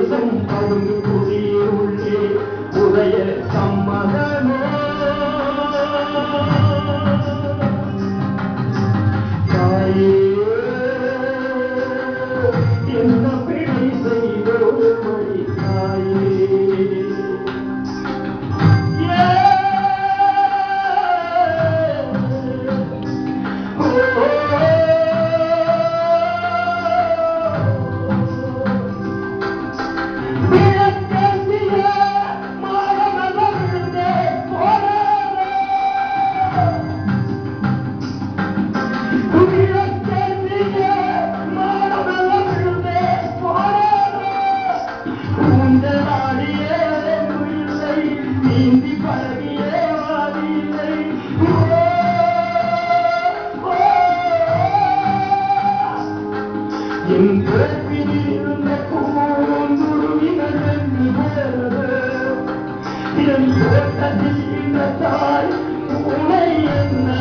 தேசம் பழுங்கு குடியே உள்ளே உதய சம்மதம் للكافرين نكون ظلمة بهذا إلى الفتنة تعلمون يمنع